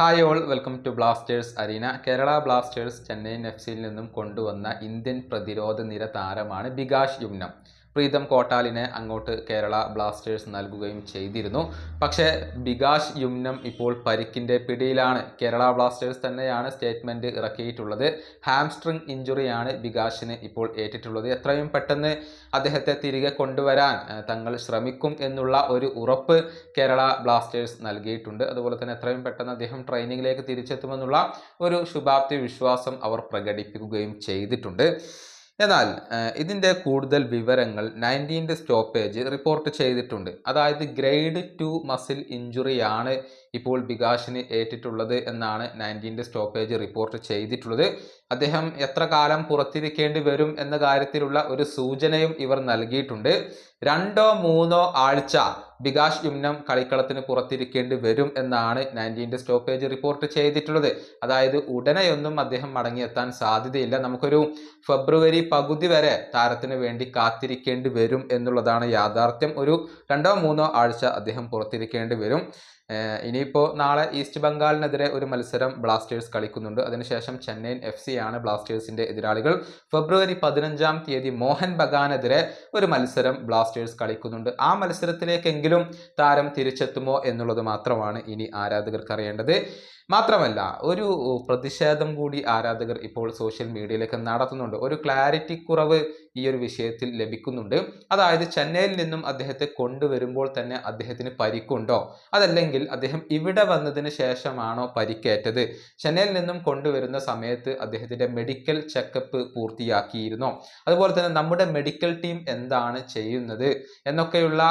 Hi all welcome to Blasters Arena Kerala Blasters Chennaiyin F സിയിൽ നിന്നും കൊണ്ടുവന്ന Indian പ്രതിരോധ നിര താരമാണ് ബികാഷ് യുമ്നം പ്രീതം കോട്ടാലിനെ അങ്ങോട്ട് കേരള ബ്ലാസ്റ്റേഴ്സ് നൽകുകയും ചെയ്തിരുന്നു. പക്ഷേ ബികാഷ് യുമ്നം ഇപ്പോൾ പരിക്കിന്റെ പിടിയിലാണ്. കേരള ബ്ലാസ്റ്റേഴ്സ് തന്നെയാണ് സ്റ്റേറ്റ്മെന്റ് ഇറക്കിയിട്ടുള്ളത്. ഹാംസ്ട്രിങ് ഇഞ്ചുറിയാണ് ബികാഷിന് ഇപ്പോൾ ഏറ്റിട്ടുള്ളത്. എത്രയും പെട്ടെന്ന് അദ്ദേഹത്തെ തിരികെ കൊണ്ടുവരാൻ തങ്ങൾ ശ്രമിക്കും എന്നുള്ള ഒരു ഉറപ്പ് കേരള ബ്ലാസ്റ്റേഴ്സ് നൽകിയിട്ടുണ്ട്. അതുപോലെ തന്നെ എത്രയും പെട്ടെന്ന് അദ്ദേഹം ട്രെയിനിങ്ങിലേക്ക് തിരിച്ചെത്തുമെന്നുള്ള ഒരു ശുഭാപ്തി വിശ്വാസം അവർ പ്രകടിപ്പിക്കുകയും ചെയ്തിട്ടുണ്ട്. എന്നാൽ ഇതിന്റെ കൂടുതൽ വിവരങ്ങൾ നയന്റീന്റെ സ്റ്റോപ്പേജ് റിപ്പോർട്ട് ചെയ്തിട്ടുണ്ട്. അതായത് ഗ്രേഡ് ടു മസിൽ ഇഞ്ചുറിയാണ് ഇപ്പോൾ ബികാഷിന് ഏറ്റിട്ടുള്ളത് എന്നാണ് നയന്റീന്റെ സ്റ്റോപ്പേജ് റിപ്പോർട്ട് ചെയ്തിട്ടുള്ളത്. അദ്ദേഹം എത്ര കാലം പുറത്തിരിക്കേണ്ടി വരും എന്ന കാര്യത്തിലുള്ള ഒരു സൂചനയും ഇവർ നൽകിയിട്ടുണ്ട്. രണ്ടോ മൂന്നോ ആഴ്ച ബികാഷ് യുമ്നം കളിക്കളത്തിന് പുറത്തിരിക്കേണ്ടി വരും എന്നാണ് നയന്റീന്റെ സ്റ്റോപ്പേജ് റിപ്പോർട്ട് ചെയ്തിട്ടുള്ളത്. അതായത് ഉടനെയൊന്നും അദ്ദേഹം മടങ്ങിയെത്താൻ സാധ്യതയില്ല. നമുക്കൊരു ഫെബ്രുവരി പകുതി വരെ താരത്തിന് വേണ്ടി കാത്തിരിക്കേണ്ടി വരും എന്നുള്ളതാണ് യാഥാർത്ഥ്യം. ഒരു രണ്ടോ മൂന്നോ ആഴ്ച അദ്ദേഹം പുറത്തിരിക്കേണ്ടി വരും. ഇനിയിപ്പോൾ നാളെ ഈസ്റ്റ് ബംഗാളിനെതിരെ ഒരു മത്സരം ബ്ലാസ്റ്റേഴ്സ് കളിക്കുന്നുണ്ട്. അതിനുശേഷം ചെന്നൈയിൻ എഫ് സി ആണ് ബ്ലാസ്റ്റേഴ്സിന്റെ എതിരാളികൾ. ഫെബ്രുവരി പതിനഞ്ചാം തീയതി മോഹൻ ബഗാനെതിരെ ഒരു മത്സരം ബ്ലാസ്റ്റേഴ്സ് കളിക്കുന്നുണ്ട്. ആ മത്സരത്തിലേക്കെങ്കിലും താരം തിരിച്ചെത്തുമോ എന്നുള്ളത് മാത്രമാണ് ഇനി ആരാധകർക്ക് അറിയേണ്ടത്. മാത്രമല്ല ഒരു പ്രതിഷേധം കൂടി ആരാധകർ ഇപ്പോൾ സോഷ്യൽ മീഡിയയിലേക്ക് നടത്തുന്നുണ്ട്. ഒരു ക്ലാരിറ്റി കുറവ് ഈ ഒരു വിഷയത്തിൽ ലഭിക്കുന്നുണ്ട്. അതായത് ചെന്നൈയിൽ നിന്നും അദ്ദേഹത്തെ കൊണ്ടുവരുമ്പോൾ തന്നെ അദ്ദേഹത്തിന് പരിക്കുണ്ടോ? അതല്ലെങ്കിൽ അദ്ദേഹം ഇവിടെ വന്നതിന് ശേഷമാണോ പരിക്കേറ്റത്? ചെന്നൈയിൽ നിന്നും കൊണ്ടുവരുന്ന സമയത്ത് അദ്ദേഹത്തിന്റെ മെഡിക്കൽ ചെക്കപ്പ് പൂർത്തിയാക്കിയിരുന്നോ? അതുപോലെ തന്നെ നമ്മുടെ മെഡിക്കൽ ടീം എന്താണ് ചെയ്യുന്നത്? എന്നൊക്കെയുള്ള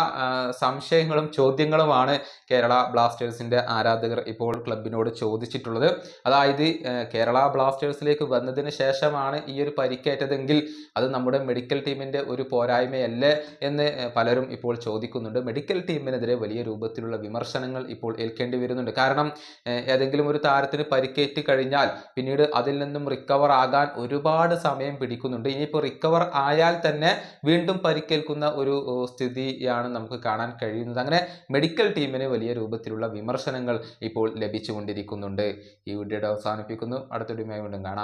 സംശയങ്ങളും ചോദ്യങ്ങളുമാണ് കേരള ബ്ലാസ്റ്റേഴ്സിന്റെ ആരാധകർ ഇപ്പോൾ ക്ലബിനോട് ചോദിച്ചിട്ടുള്ളത്. അതായത് കേരള ബ്ലാസ്റ്റേഴ്സിലേക്ക് വന്നതിന് ശേഷമാണ് ഈ ഒരു പരിക്കേറ്റതെങ്കിൽ അത് നമ്മുടെ മെഡിക്കൽ ടീമിന്റെ ഒരു പോരായ്മയല്ലേ എന്ന് പലരും ഇപ്പോൾ ചോദിക്കുന്നുണ്ട്. മെഡിക്കൽ ടീമിനെതിരെ വലിയ രൂപത്തിലുള്ള വിമർശനങ്ങൾ ഇപ്പോൾ ഏൽക്കേണ്ടി വരുന്നുണ്ട്. കാരണം ഏതെങ്കിലും ഒരു താരത്തിന് പരിക്കേറ്റ് കഴിഞ്ഞാൽ പിന്നീട് അതിൽ നിന്നും റിക്കവർ ആകാൻ ഒരുപാട് സമയം പിടിക്കുന്നുണ്ട്. ഇനിയിപ്പോൾ റിക്കവർ ആയാൽ തന്നെ വീണ്ടും പരിക്കേൽക്കുന്ന ഒരു സ്ഥിതിയാണ് നമുക്ക് കാണാൻ കഴിയുന്നത്. അങ്ങനെ മെഡിക്കൽ ടീമിന് വലിയ രൂപത്തിലുള്ള വിമർശനങ്ങൾ ഇപ്പോൾ ലഭിച്ചുകൊണ്ടിരിക്കുന്നുണ്ട് ഈ വീഡിയോയുടെ അവസാനിപ്പിക്കുന്നു. അടുത്ത വീഡിയോയുമായി വീണ്ടും കാണാം.